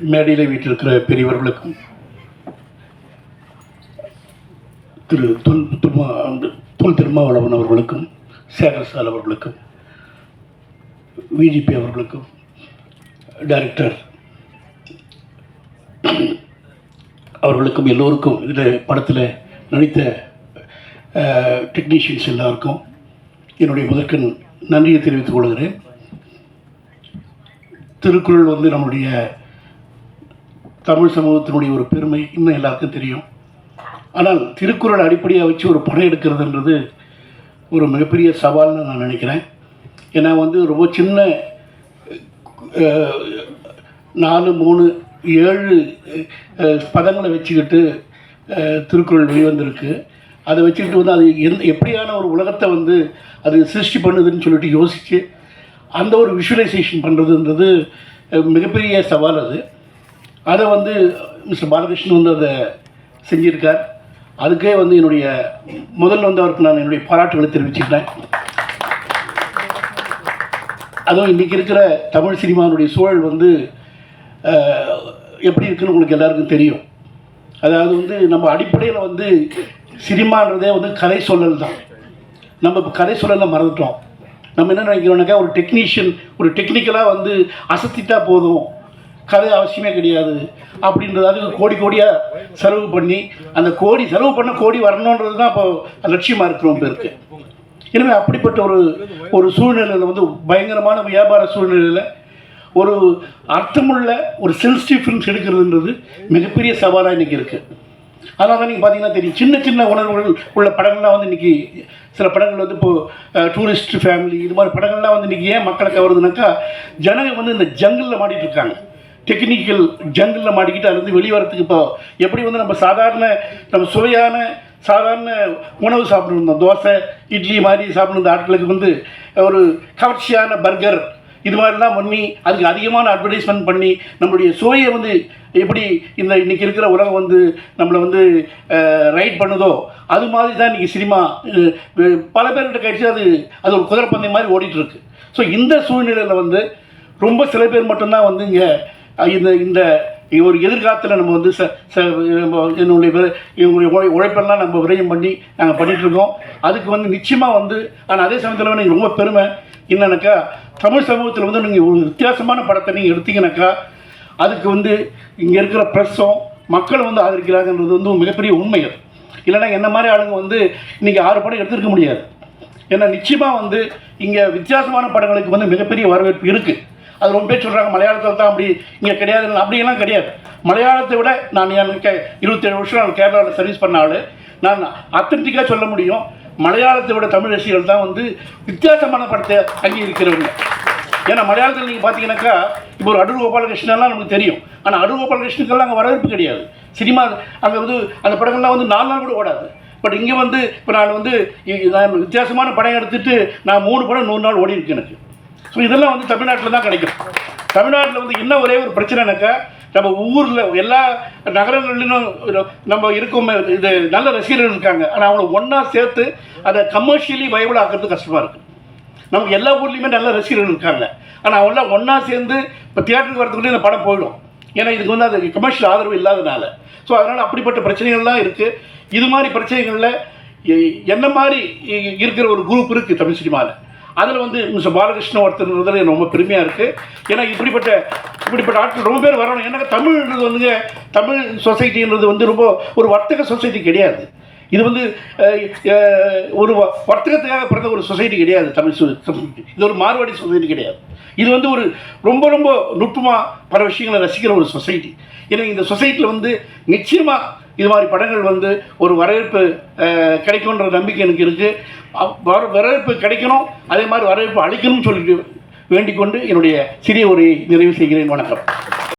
மேடையில் வீட்டிருக்கிற பெரியவர்களுக்கும் திரு தொல் திருமா தொல் திருமாவளவன் அவர்களுக்கும் சேகர்சால் அவர்களுக்கும் விஜிபி அவர்களுக்கும் டைரக்டர் அவர்களுக்கும் எல்லோருக்கும் இதில் படத்தில் நடித்த டெக்னீஷியன்ஸ் எல்லாருக்கும் என்னுடைய முதற்கண் நன்றியை தெரிவித்துக் கொள்கிறேன். திருக்குறள் வந்து நம்முடைய தமிழ் சமூகத்தினுடைய ஒரு பெருமை இன்னும் எல்லாருக்கும் தெரியும். ஆனால் திருக்குறள் அடிப்படையாக வச்சு ஒரு படம் எடுக்கிறதுன்றது ஒரு மிகப்பெரிய சவால்னு நான் நினைக்கிறேன். ஏன்னா வந்து ரொம்ப சின்ன நாலு மூணு ஏழு பதங்களை வச்சுக்கிட்டு திருக்குறள் வெளிவந்திருக்கு. அதை வச்சுக்கிட்டு வந்து அது எந்த எப்படியான ஒரு உலகத்தை வந்து அது சிருஷ்டி பண்ணுதுன்னு சொல்லிட்டு யோசித்து அந்த ஒரு விஷுவலைசேஷன் பண்ணுறதுன்றது மிகப்பெரிய சவால் அது. அதை வந்து மிஸ்டர் பாலகிருஷ்ணன் வந்து அதை செஞ்சிருக்கார். அதுக்கே வந்து என்னுடைய முதல்ல வந்து அவருக்கு நான் என்னுடைய பாராட்டுகளை தெரிவிச்சுக்கிறேன். அதுவும் இன்றைக்கி இருக்கிற தமிழ் சினிமாவுடைய சூழல் வந்து எப்படி இருக்குன்னு உங்களுக்கு எல்லாருக்கும் தெரியும். அதாவது வந்து நம்ம அடிப்படையில் வந்து சினிமான்றதே வந்து கதை சொல்லல் தான். நம்ம இப்போ கதை சொல்லலை மறந்துட்டோம். நம்ம என்ன நினைக்கிறோம்னாக்கா ஒரு டெக்னீஷியன் ஒரு டெக்னிக்கலாக வந்து அசத்திட்டா போதும். கதை அவசியமே கிடையாது அப்படின்றது அதுக்கு கோடி கோடியாக செலவு பண்ணி அந்த கோடி செலவு பண்ண கோடி வரணுன்றது தான் இப்போ லட்சியமாக இருக்கிறோம் பேருக்கு எனவே அப்படிப்பட்ட ஒரு ஒரு சூழ்நிலையில் வந்து பயங்கரமான வியாபார சூழ்நிலையில் ஒரு அர்த்தமுள்ள ஒரு சென்சிட்டிவ் ஃபிலிம்ஸ் எடுக்கிறதுன்றது மிகப்பெரிய சவாலாக இன்றைக்கி இருக்குது அதனால தான் நீங்கள் பார்த்தீங்கன்னா தெரியும் சின்ன சின்ன உணர்வுகள் உள்ள படங்கள்லாம் வந்து இன்றைக்கி சில படங்கள் வந்து இப்போது டூரிஸ்ட் ஃபேமிலி இது மாதிரி படங்கள்லாம் வந்து இன்றைக்கி ஏன் மக்களை கவருதுனாக்கா ஜனங்க வந்து இந்த ஜங்கிளில் மாட்டிகிட்டு இருக்காங்க. டெக்னிக்கல் ஜங்கிளில் மாட்டிக்கிட்டு அதுலேருந்து வெளியே வரத்துக்கு இப்போ எப்படி வந்து நம்ம சாதாரண நம்ம சுவையான சாதாரண உணவு சாப்பிட்ருந்தோம் தோசை இட்லி மாதிரி சாப்பிட்ருந்த ஆட்களுக்கு வந்து ஒரு கவர்ச்சியான பர்கர் இது மாதிரிலாம் பண்ணி அதுக்கு அதிகமான அட்வர்டைஸ்மெண்ட் பண்ணி நம்மளுடைய சுவையை வந்து எப்படி இந்த இன்றைக்கி இருக்கிற உலகம் வந்து நம்மளை வந்து ரைட் பண்ணுதோ அது மாதிரி தான் இன்றைக்கி சினிமா பல பேர்கிட்ட கழிச்சு அது அது ஒரு குதிரைப்பந்தயம் மாதிரி ஓடிட்டுருக்கு ஸோ இந்த சூழ்நிலையில் வந்து ரொம்ப சில பேர் மட்டும்தான் வந்து இங்கே இந்த இந்த ஒரு எதிர்காலத்தில் நம்ம வந்து ச ச என்னுடைய இவங்களுடைய உழை உழைப்பெல்லாம் நம்ம விரயம் பண்ணி நாங்கள் பண்ணிகிட்ருக்கோம் அதுக்கு வந்து நிச்சயமாக வந்து ஆனால் அதே சமயத்தில் வந்து எனக்கு ரொம்ப பெருமை. என்னன்னாக்கா தமிழ் சமூகத்தில் வந்து நீங்கள் ஒரு வித்தியாசமான படத்தை நீங்கள் எடுத்தீங்கன்னாக்கா அதுக்கு வந்து இங்கே இருக்கிற ப்ரெஸ்ஸும் மக்கள் வந்து ஆதரிக்கிறாங்கன்றது வந்து மிகப்பெரிய உண்மை அது. இல்லைன்னா என்ன மாதிரி ஆளுங்க வந்து இன்றைக்கி ஆறு படம் எடுத்திருக்க முடியாது. ஏன்னா நிச்சயமாக வந்து இங்கே வித்தியாசமான படங்களுக்கு வந்து மிகப்பெரிய வரவேற்பு இருக்குது அது ரொம்ப பேர் சொல்கிறாங்க மலையாளத்தில் தான் அப்படி இங்கே கிடையாது. அப்படியெல்லாம் கிடையாது. மலையாளத்தை விட நான் எனக்கு இருபத்தேழு வருஷம் நான் கேரளாவில் சர்வீஸ் பண்ண நான் அத்தன்டிக்காக சொல்ல முடியும். மலையாளத்தை விட தமிழ் ரசிகர்கள் தான் வந்து வித்தியாசமான படத்தை அங்கீகரிக்கிறவங்க ஏன்னா மலையாளத்தில் நீங்கள் பார்த்தீங்கன்னாக்கா இப்போ ஒரு அடூர் கோபாலகிருஷ்ணன்லாம் நமக்கு தெரியும். ஆனால் அடூர் கோபாலகிருஷ்ணனுக்கெல்லாம் அங்கே வரவேற்பு கிடையாது. சினிமா அங்கே வந்து அந்த படங்கள்லாம் வந்து நாலு நாள் கூட ஓடாது. பட் இங்கே வந்து இப்போ நான் வந்து நான் வித்தியாசமான படம் எடுத்துகிட்டு நான் மூணு படம் நூறு நாள் ஓடி இருக்கு எனக்கு. ஸோ இதெல்லாம் வந்து தமிழ்நாட்டில் தான் கிடைக்கும். தமிழ்நாட்டில் வந்து என்ன ஒரே ஒரு பிரச்சனைனாக்கா நம்ம ஊரில் எல்லா நகரங்களிலும் நம்ம இருக்கும் இது நல்ல ரசிகர்கள் இருக்காங்க. ஆனால் அவங்களை ஒன்றா சேர்த்து அதை கமர்ஷியலி வயபிள் ஆக்கிறது கஷ்டமாக இருக்குது நமக்கு எல்லா ஊர்லேயுமே நல்ல ரசிகர்கள் இருக்காங்க. ஆனால் அவங்களாம் ஒன்றா சேர்ந்து இப்போ தியேட்டருக்கு வரதுக்குள்ளே இந்த படம் போயிடும். ஏன்னா இதுக்கு வந்து அது கமர்ஷியல் ஆதரவு இல்லாதனால. ஸோ அதனால் அப்படிப்பட்ட பிரச்சனைகள்லாம் இருக்குது இது மாதிரி பிரச்சனைகளில் எ- என்ன மாதிரி இருக்கிற ஒரு குரூப் இருக்குது தமிழ் சினிமாவில் அதில் வந்து மிஸ்டர் பாலகிருஷ்ணன் ஒருத்தர்ன்றது எனக்கு ரொம்ப பெருமையாக இருக்குது ஏன்னா இப்படிப்பட்ட இப்படிப்பட்ட ஆட்கள் ரொம்ப பேர் வரணும். ஏன்னா தமிழ்ன்றது வந்துங்க தமிழ் சொசைட்டின்றது வந்து ரொம்ப ஒரு வர்த்தக சொசைட்டி கிடையாது. இது வந்து ஒரு வ- வர்த்தகத்துக்காக பிறந்த ஒரு சொசைட்டி கிடையாது தமிழ் சொசைட்டி இது ஒரு மார்வாடி சொசைட்டி கிடையாது. இது வந்து ஒரு ரொம்ப ரொம்ப நுட்பமாக பல விஷயங்களை ரசிக்கிற ஒரு சொசைட்டி. ஏன்னா இந்த சொசைட்டியில் வந்து நிச்சயமாக இது மாதிரி படங்கள் வந்து ஒரு வரவேற்பு கிடைக்கும்ன்ற கிடைக்குன்ற நம்பிக்கை எனக்கு இருக்குது வரவேற்பு கிடைக்கணும் அதே மாதிரி வரவேற்பு அளிக்கணும்னு சொல்லிட்டு வேண்டிக் கொண்டு என்னுடைய சிறிய உரையை நிறைவு செய்கிறேன். வணக்கம்.